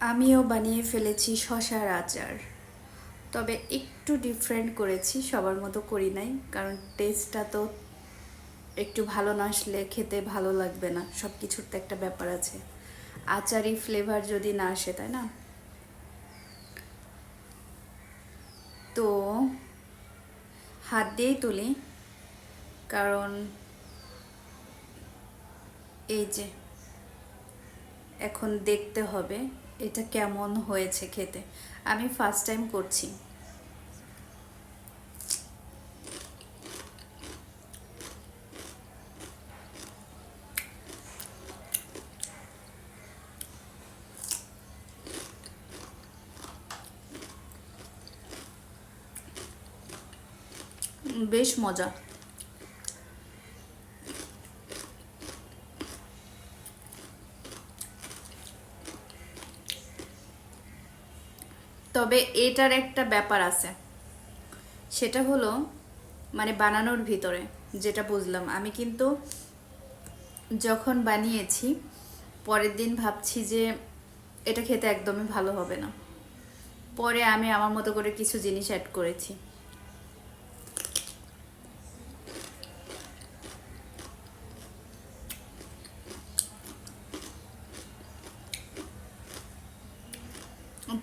আমিও বানিয়ে ফেলেছি শশার আচার। তবে একটু ডিফারেন্ট করেছি, সবার মতো করি নাই, কারণ টেস্টটা তো একটু ভালো না আসলে খেতে ভালো লাগবে না সব কিছুর তো একটা ব্যাপার আছে। আচারই ফ্লেভার যদি না আসে, তাই না? তো হাত দিয়েই তুলি, কারণ এই যে এখন দেখতে হবে এটা কেমন হয়েছে খেতে? আমি ফার্স্ট টাইম করছি। বেশ মজা। তবে এটার একটা ব্যাপার আছে। সেটা হলো মানে বানানোর ভিতরে, যেটা বুঝলাম। আমি কিন্তু যখন বানিয়েছি, পরের দিন ভাবছি যে এটা খেতে একদমই ভালো হবে না। পরে আমি আমার মতো করে কিছু জিনিস অ্যাড করেছি।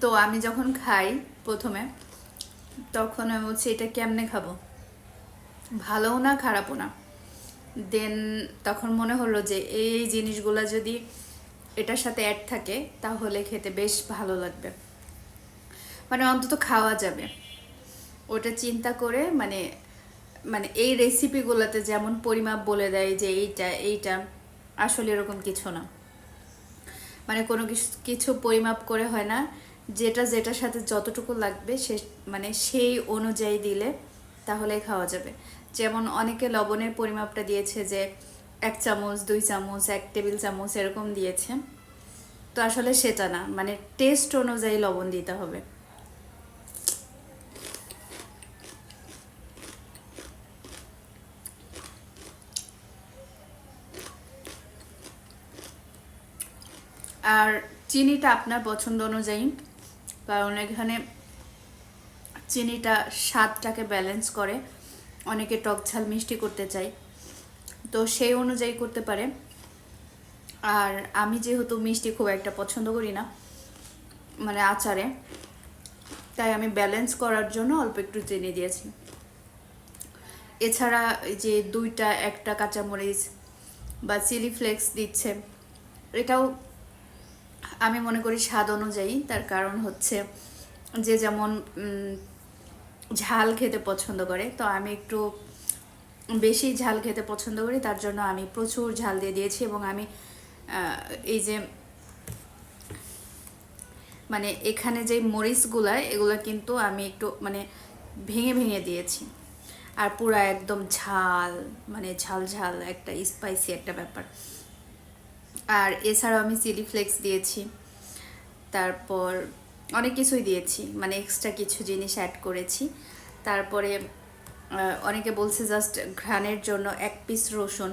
তো আমি যখন খাই প্রথমে, তখন আমি বলছি, এটা কেমনে খাব? ভালোও না, খারাপও না। দেন তখন মনে হলো যে, এই জিনিসগুলো যদি এটার সাথে অ্যাড থাকে, তাহলে খেতে বেশ ভালো লাগবে। মানে অন্তত খাওয়া যাবে। ওটা চিন্তা করে মানে মানে এই রেসিপিগুলোতে যেমন পরিমাপ বলে দেয় যে, এইটা এইটা, আসলে এরকম কিছু না। মানে কোনো কিছু কিছু পরিমাপ করে হয় না যেটা, যেটার সাথে যতটুকু লাগবে সে মানে সেই অনুযায়ী দিলে তাহলে খাওয়া যাবে। যেমন অনেকে লবণের পরিমাপটা দিয়েছে যে এক চামচ, দুই চামচ, এক টেবিল চামচ এরকম দিয়েছে। তো আসলে সেটা না মানে টেস্ট অনুযায়ী লবণ দিতে হবে। আর চিনিটা আপনার পছন্দ অনুযায়ী কারণ এখানে চিনিটা স্বাদটাকে ব্যালেন্স করে। অনেকে টক ঝাল মিষ্টি করতে চাই তো সেই অনুযায়ী করতে পারে। আর আমি যেহেতু মিষ্টি খুব একটা পছন্দ করি না মানে আচারে, তাই আমি ব্যালেন্স করার জন্য অল্প একটু চিনি দিয়েছি। এছাড়া যে দুইটা একটা কাঁচামরিচ বা চিলি ফ্লেক্স দিচ্ছে, এটাও আমি মনে করি স্বাদ অনুযায়ী। তার কারণ হচ্ছে যে যেমন ঝাল খেতে পছন্দ করে, তো আমি একটু বেশি ঝাল খেতে পছন্দ করি, তার জন্য আমি প্রচুর ঝাল দিয়ে দিয়েছি এবং আমি এই যে মানে এখানে যে মরিচগুলা, এগুলো কিন্তু আমি একটু মানে ভেঙে ভেঙে দিয়েছি। আর পুরা একদম ঝাল মানে ঝাল ঝাল, একটা স্পাইসি একটা ব্যাপার। আর এছাড়াও আমি চিলি ফ্লেক্স দিয়েছি। তারপর অনেক কিছুই দিয়েছি মানে এক্সট্রা কিছু জিনিস অ্যাড করেছি। তারপরে অনেকে বলছে জাস্ট ঘ্রাণের জন্য এক পিস রসুন।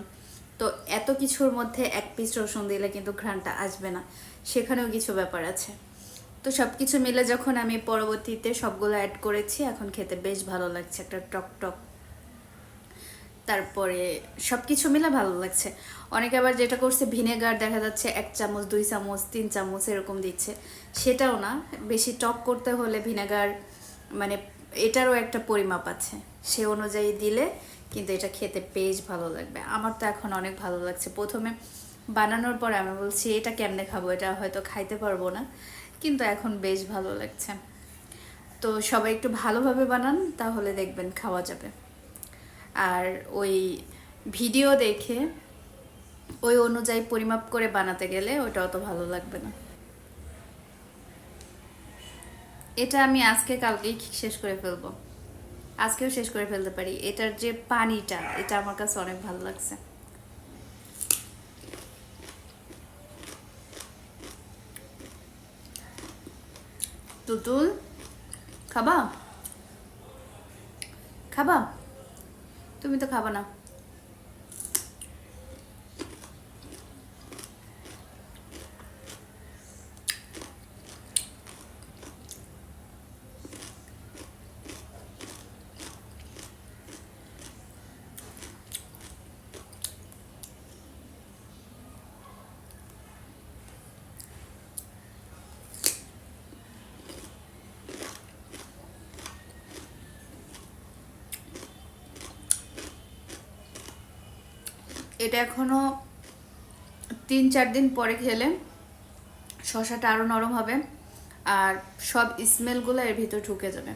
তো এত কিছুর মধ্যে এক পিস রসুন দিলে কিন্তু ঘ্রাণটা আসবে না। সেখানেও কিছু ব্যাপার আছে। তো সব কিছু মিলে যখন আমি পরবর্তীতে সবগুলো অ্যাড করেছি, এখন খেতে বেশ ভালো লাগছে, একটা টক টক। তারপরে সব কিছু মিলে ভালো লাগছে। অনেকে আবার যেটা করছে, ভিনেগার দেখা যাচ্ছে, এক চামচ, দুই চামচ, তিন চামচ এরকম দিচ্ছে। সেটাও না, বেশি টক করতে হলে ভিনেগার মানে এটারও একটা পরিমাপ আছে। সে অনুযায়ী দিলে কিন্তু এটা খেতে বেশ ভালো লাগবে। আমার তো এখন অনেক ভালো লাগছে। প্রথমে বানানোর পর আমি বলছি, এটা কেমনে খাব? এটা হয়তো খাইতে পারব না। কিন্তু এখন বেশ ভালো লাগছে। তো সবাই একটু ভালোভাবে বানান, তাহলে দেখবেন খাওয়া যাবে। আর ওই ভিডিও দেখে ওই অনুযায়ী পরিমাপ করে বানাতে গেলে ওটা অত ভালো লাগবে না। এটা আমি আজকে কালকেই শেষ করে ফেলব। আজকেও শেষ করে ফেলতে পারি। এটার যে পানিটা, এটা আমার কাছে অনেক ভালো লাগছে। তুতুল, খাবা? খাবা? তুমি তো খাবা না। এটা এখনও তিন চার দিন পরে খেলে। শশাটা আরও নরম হবে, আর সব স্মেলগুলো এর ভিতর ঢুকে যাবে।